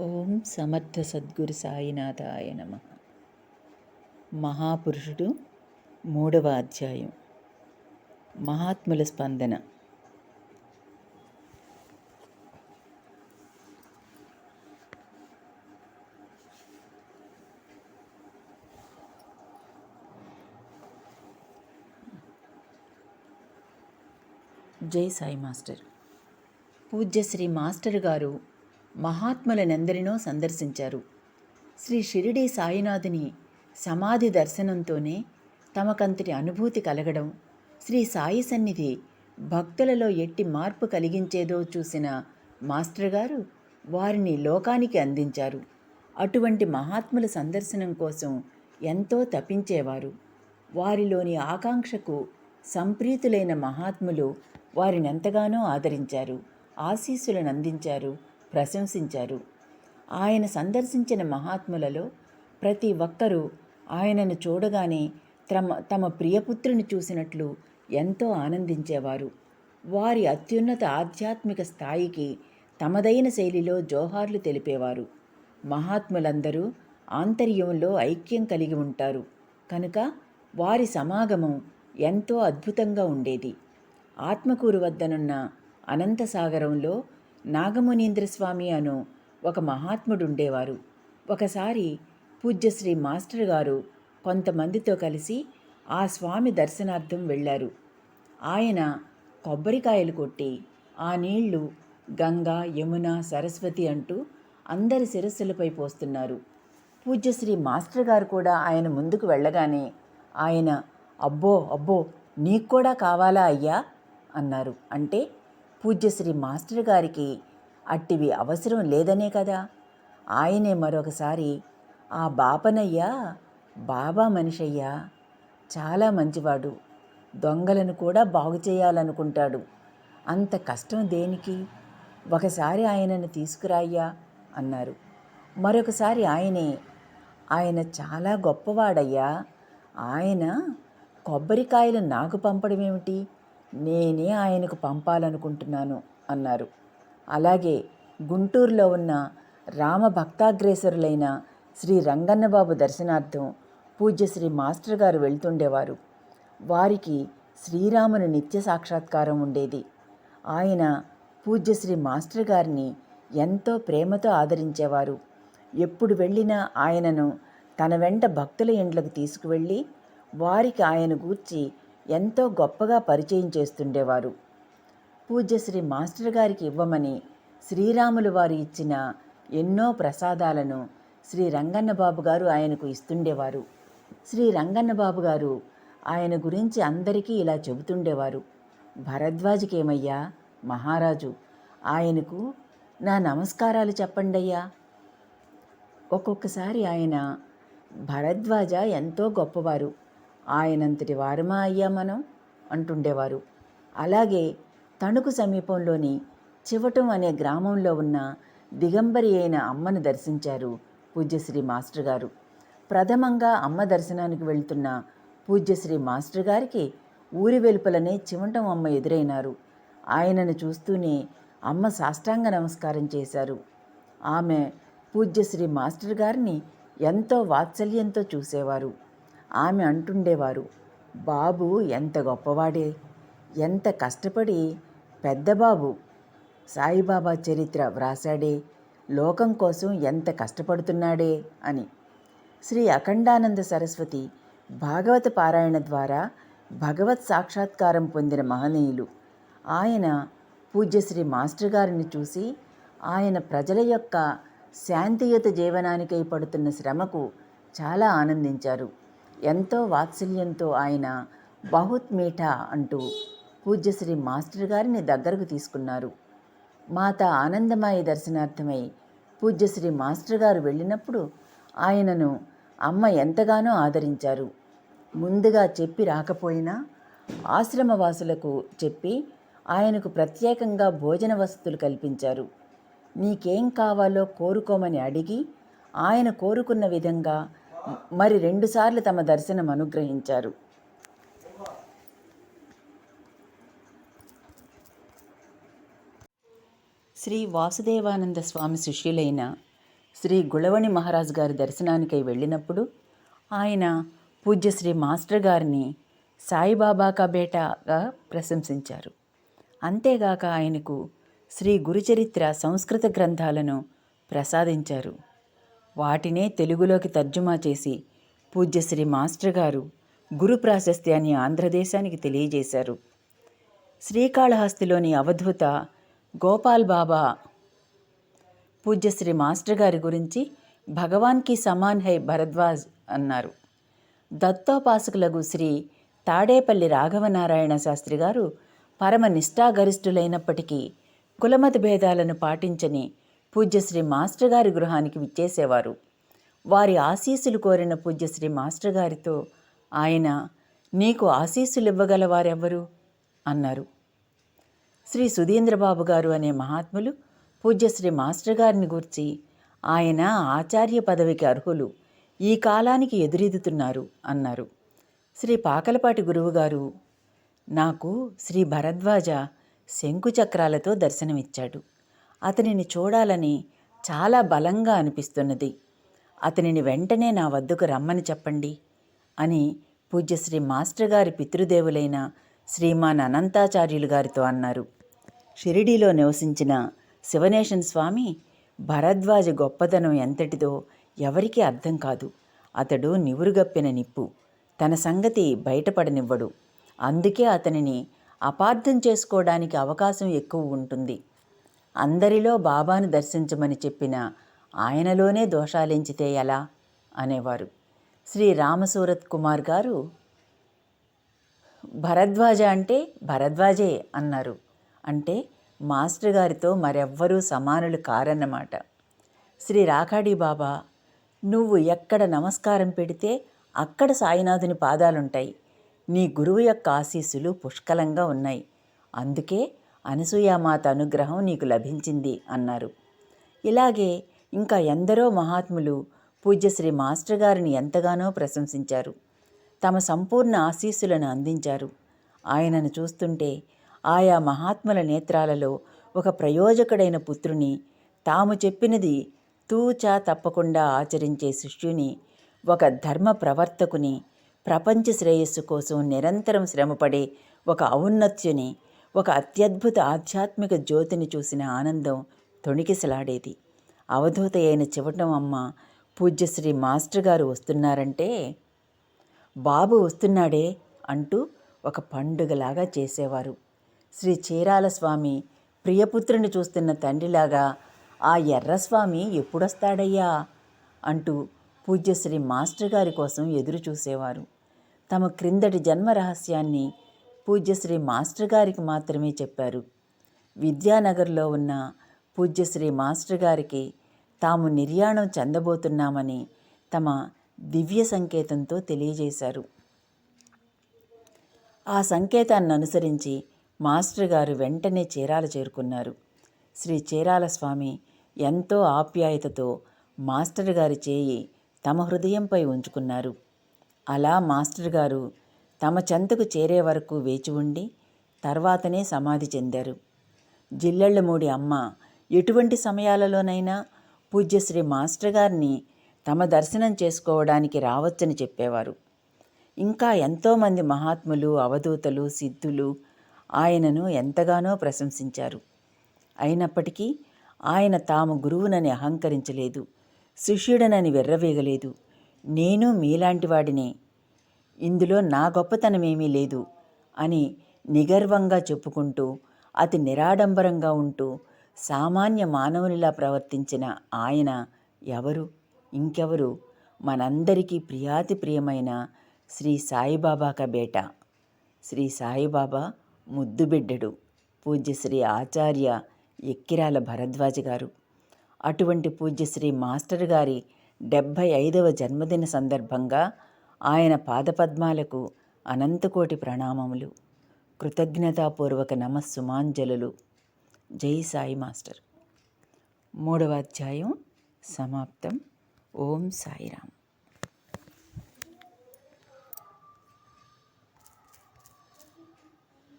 ఓం సమర్థ సద్గురు సాయినాథాయ నమ. మహాపురుషుడు మూడవ అధ్యాయం. మహాత్ముల స్పందన. జై సాయి మాస్టర్. పూజ్య శ్రీ మాస్టర్ గారు మహాత్ములనెందరినో సందర్శించారు. శ్రీ షిరిడి సాయినాథుని సమాధి దర్శనంతోనే తమకంతటి అనుభూతి కలగడం శ్రీ సాయి సన్నిధి భక్తులలో ఎట్టి మార్పు కలిగించేదో చూసిన మాస్టర్ గారు వారిని లోకానికి అందించారు. అటువంటి మహాత్ముల సందర్శనం కోసం ఎంతో తపించేవారు. వారిలోని ఆకాంక్షకు సంప్రీతులైన మహాత్ములు వారినెంతగానో ఆదరించారు ఆశీస్సులను అందించారు ప్రశంసించారు. ఆయన సందర్శించిన మహాత్ములలో ప్రతి ఒక్కరూ ఆయనను చూడగానే తమ తమ ప్రియపుత్రుని చూసినట్లు ఎంతో ఆనందించేవారు. వారి అత్యున్నత ఆధ్యాత్మిక స్థాయికి తమదైన శైలిలో జోహార్లు తెలిపేవారు. మహాత్ములందరూ ఆంతర్యంలో ఐక్యం కలిగి ఉంటారు. కనుక వారి సమాగమం ఎంతో అద్భుతంగా ఉండేది. ఆత్మకూరు వద్దనున్న అనంతసాగరంలో నాగమునీంద్ర స్వామి అను ఒక మహాత్ముడుండేవారు. ఒకసారి పూజ్యశ్రీ మాస్టర్ గారు కొంతమందితో కలిసి ఆ స్వామి దర్శనార్థం వెళ్ళారు. ఆయన కొబ్బరికాయలు కొట్టి ఆ నీళ్ళు గంగా యమున సరస్వతి అంటూ అందరి శిరస్సులపై పోస్తున్నారు. పూజ్యశ్రీ మాస్టర్ గారు కూడా ఆయన ముందుకు వెళ్ళగానే ఆయన అబ్బో అబ్బో నీకు కూడా కావాలా అయ్యా? అన్నారు. అంటే పూజ్యశ్రీ మాస్టర్ గారికి అట్టివి అవసరం లేదనే కదా. ఆయనే మరొకసారి ఆ బాపనయ్య బాబా మనిషయ్యా చాలా మంచివాడు దొంగలను కూడా బాగు చేయాలనుకుంటాడు. అంత కష్టం దేనికి? ఒకసారి ఆయనను తీసుకురాయ్యా అన్నారు. మరొకసారి ఆయనే ఆయన చాలా గొప్పవాడయ్యా ఆయన కొబ్బరికాయలు నాకు పంపడమేమిటి? నేనే ఆయనకు పంపాలనుకుంటున్నాను అన్నారు. అలాగే గుంటూరులో ఉన్న రామ భక్తాగ్రేసరులైన శ్రీ రంగన్నబాబు దర్శనార్థం పూజ్య శ్రీ మాస్టర్ గారు వెళ్తుండేవారు. వారికి శ్రీరాముని నిత్య సాక్షాత్కారం ఉండేది. ఆయన పూజ్య శ్రీ మాస్టర్ గారిని ఎంతో ప్రేమతో ఆదరించేవారు. ఎప్పుడు వెళ్ళినా ఆయనను తన వెంట భక్తుల ఇండ్లకు తీసుకువెళ్ళి వారికి ఆయన గూర్చి ఎంతో గొప్పగా పరిచయం చేస్తుండేవారు. పూజ్యశ్రీ మాస్టర్ గారికి ఇవ్వమని శ్రీరాములు వారు ఇచ్చిన ఎన్నో ప్రసాదాలను శ్రీ రంగన్నబాబు గారు ఆయనకు ఇస్తుండేవారు. శ్రీ రంగన్నబాబు గారు ఆయన గురించి అందరికీ ఇలా చెబుతుండేవారు. భరద్వాజకేమయ్యా మహారాజు ఆయనకు నా నమస్కారాలు చెప్పండయ్యా. ఒక్కొక్కసారి ఆయన భరద్వాజ ఎంతో గొప్పవారు. ఆయనంతటి వారమా అయ్యా మనం? అంటుండేవారు. అలాగే తణుకు సమీపంలోని చివటం అనే గ్రామంలో ఉన్న దిగంబరి అయిన అమ్మను దర్శించారు పూజ్యశ్రీ మాస్టర్ గారు. ప్రథమంగా అమ్మ దర్శనానికి వెళ్తున్న పూజ్యశ్రీ మాస్టర్ గారికి ఊరి వెలుపలనే చివటం అమ్మ ఎదురైనారు. ఆయనను చూస్తూనే అమ్మ సాష్టాంగ నమస్కారం చేశారు. ఆమె పూజ్యశ్రీ మాస్టర్ గారిని ఎంతో వాత్సల్యంతో చూసేవారు. ఆమె అంటుండేవారు బాబు ఎంత గొప్పవాడే ఎంత కష్టపడి పెద్దబాబు సాయిబాబా చరిత్ర వ్రాసాడే లోకం కోసం ఎంత కష్టపడుతున్నాడే అని. శ్రీ అఖండానంద సరస్వతి భాగవత పారాయణ ద్వారా భగవత్ సాక్షాత్కారం పొందిన మహనీయులు. ఆయన పూజ్యశ్రీ మాస్టర్ గారిని చూసి ఆయన ప్రజల యొక్క శాంతియుత జీవనానికై పడుతున్న శ్రమకు చాలా ఆనందించారు. ఎంతో వాత్సల్యంతో ఆయన బహుత్ మీఠా అంటూ పూజ్యశ్రీ మాస్టర్ గారిని దగ్గరకు తీసుకున్నారు. మాత ఆనందమాయి దర్శనార్థమై పూజ్యశ్రీ మాస్టర్ గారు వెళ్ళినప్పుడు ఆయనను అమ్మ ఎంతగానో ఆదరించారు. ముందుగా చెప్పి రాకపోయినా ఆశ్రమవాసులకు చెప్పి ఆయనకు ప్రత్యేకంగా భోజన వసతులు కల్పించారు. నీకేం కావాలో కోరుకోమని అడిగి ఆయన కోరుకున్న విధంగా మరి రెండుసార్లు తమ దర్శనం అనుగ్రహించారు. శ్రీ వాసుదేవానంద స్వామి శిష్యులైన శ్రీ గుళవణి మహారాజ్ గారి దర్శనానికై వెళ్ళినప్పుడు ఆయన పూజ్యశ్రీ మాస్టర్ గారిని సాయిబాబా కా ప్రశంసించారు. అంతేగాక ఆయనకు శ్రీ గురుచరిత్ర సంస్కృత గ్రంథాలను ప్రసాదించారు. వాటినే తెలుగులోకి తర్జుమా చేసి పూజ్యశ్రీ మాస్టర్ గారు గురు ప్రాశస్త్యాన్ని ఆంధ్రదేశానికి తెలియజేశారు. శ్రీకాళహస్తిలోని అవధూత గోపాల్ బాబా పూజ్యశ్రీ మాస్టర్ గారి గురించి భగవాన్కి సమాన్ హై భరద్వాజ్ అన్నారు. దత్తోపాసకులకు శ్రీ తాడేపల్లి రాఘవనారాయణ శాస్త్రి గారు పరమ నిష్ఠాగరిష్ఠులైనప్పటికీ కులమత భేదాలను పాటించని పూజ్యశ్రీ మాస్టర్ గారి గృహానికి విచ్చేసేవారు. వారి ఆశీస్సులు కోరిన పూజ్యశ్రీ మాస్టర్ గారితో ఆయన నీకు ఆశీస్సులు ఇవ్వగలవారెవ్వరు అన్నారు. శ్రీ సుధీంద్రబాబు గారు అనే మహాత్ములు పూజ్యశ్రీ మాస్టర్ గారిని గూర్చి ఆయన ఆచార్య పదవికి అర్హులు ఈ కాలానికి ఎదురెదుతున్నారు అన్నారు. శ్రీ పాకలపాటి గురువుగారు నాకు శ్రీ భరద్వాజ శంకుచక్రాలతో దర్శనమిచ్చాడు. అతనిని చూడాలని చాలా బలంగా అనిపిస్తున్నది. అతనిని వెంటనే నా వద్దకు రమ్మని చెప్పండి అని పూజ్యశ్రీ మాస్టర్ గారి పితృదేవులైన శ్రీమాన్ అనంతాచార్యులు గారితో అన్నారు. షిరిడీలో నివసించిన శివనేశన్ స్వామి భరద్వాజ గొప్పతనం ఎంతటిదో ఎవరికీ అర్థం కాదు. అతడు నివురుగప్పిన నిప్పు. తన సంగతి బయటపడనివ్వడు. అందుకే అతనిని అపార్థం చేసుకోవడానికి అవకాశం ఎక్కువ ఉంటుంది. అందరిలో బాబాను దర్శించమని చెప్పిన ఆయనలోనే దోషాలించితే ఎలా? అనేవారు. శ్రీ రామసూరత్ కుమార్ గారు భరద్వాజ అంటే భరద్వాజే అన్నారు. అంటే మాస్టర్ గారితో మరెవ్వరూ సమానులు కారన్నమాట. శ్రీ రాకాడి బాబా నువ్వు ఎక్కడ నమస్కారం పెడితే అక్కడ సాయినాథుని పాదాలుంటాయి. నీ గురువు యొక్క ఆశీస్సులు పుష్కలంగా ఉన్నాయి. అందుకే అనసూయామాత అనుగ్రహం నీకు లభించింది అన్నారు. ఇలాగే ఇంకా ఎందరో మహాత్ములు పూజ్యశ్రీ మాస్టర్ గారిని ఎంతగానో ప్రశంసించారు. తమ సంపూర్ణ ఆశీస్సులను అందించారు. ఆయనను చూస్తుంటే ఆయా మహాత్ముల నేత్రాలలో ఒక ప్రయోజకుడైన పుత్రుని తాము చెప్పినది తూచా తప్పకుండా ఆచరించే శిష్యుని ఒక ధర్మ ప్రవర్తకుని ప్రపంచ శ్రేయస్సు కోసం నిరంతరం శ్రమపడే ఒక ఔన్నత్యుని ఒక అత్యద్భుత ఆధ్యాత్మిక జ్యోతిని చూసిన ఆనందం తొణికిసలాడేది. అవధూత అయిన చివటం అమ్మ పూజ్యశ్రీ మాస్టర్ గారు వస్తున్నారంటే బాబు వస్తున్నాడే అంటూ ఒక పండుగలాగా చేసేవారు. శ్రీ చీరాల స్వామి ప్రియపుత్రుని చూస్తున్న తండ్రిలాగా ఆ ఎర్రస్వామి ఎప్పుడొస్తాడయ్యా? అంటూ పూజ్యశ్రీ మాస్టర్ గారి కోసం ఎదురు చూసేవారు తమ క్రిందటి జన్మ రహస్యాన్ని పూజ్యశ్రీ మాస్టర్ గారికి మాత్రమే చెప్పారు. విద్యానగర్లో ఉన్న పూజ్యశ్రీ మాస్టర్ గారికి తాము నిర్యాణం చెందబోతున్నామని తమ దివ్య సంకేతంతో తెలియజేశారు. ఆ సంకేతాన్ని అనుసరించి మాస్టర్ గారు వెంటనే చీరాల చేరుకున్నారు. శ్రీ చీరాల స్వామి ఎంతో ఆప్యాయతతో మాస్టర్ గారి చేయి తమ హృదయంపై ఉంచుకున్నారు. అలా మాస్టర్ గారు తమ చెంతకు చేరే వరకు వేచి ఉండి తర్వాతనే సమాధి చెందారు. జిల్లెళ్ళమూడి అమ్మ ఎటువంటి సమయాలలోనైనా పూజ్యశ్రీ మాస్టర్ గారిని తమ దర్శనం చేసుకోవడానికి రావచ్చని చెప్పేవారు. ఇంకా ఎంతోమంది మహాత్ములు అవధూతలు సిద్ధులు ఆయనను ఎంతగానో ప్రశంసించారు. అయినప్పటికీ ఆయన తాము గురువునని అహంకరించలేదు శిష్యుడనని వెర్రవేగలేదు. నేను మీలాంటి వాడినే ఇందులో నా గొప్పతనమేమీ లేదు అని నిగర్వంగా చెప్పుకుంటూ అతి నిరాడంబరంగా ఉంటూ సామాన్య మానవునిలా ప్రవర్తించిన ఆయన ఎవరు? ఇంకెవరు? మనందరికీ ప్రియాతి ప్రియమైన శ్రీ సాయిబాబా కబేట శ్రీ సాయిబాబా ముద్దుబిడ్డడు పూజ్యశ్రీ ఆచార్య ఎక్కిరాల భరద్వాజ్ గారు. అటువంటి పూజ్యశ్రీ మాస్టర్ గారి డెబ్భై ఐదవ జన్మదిన సందర్భంగా ఆయన పాదపద్మాలకు అనంతకోటి ప్రణామములు. కృతజ్ఞతాపూర్వక నమస్సుమాంజలులు. జై సాయి మాస్టర్. మూడవ అధ్యాయం సమాప్తం. ఓం సాయిరామ్.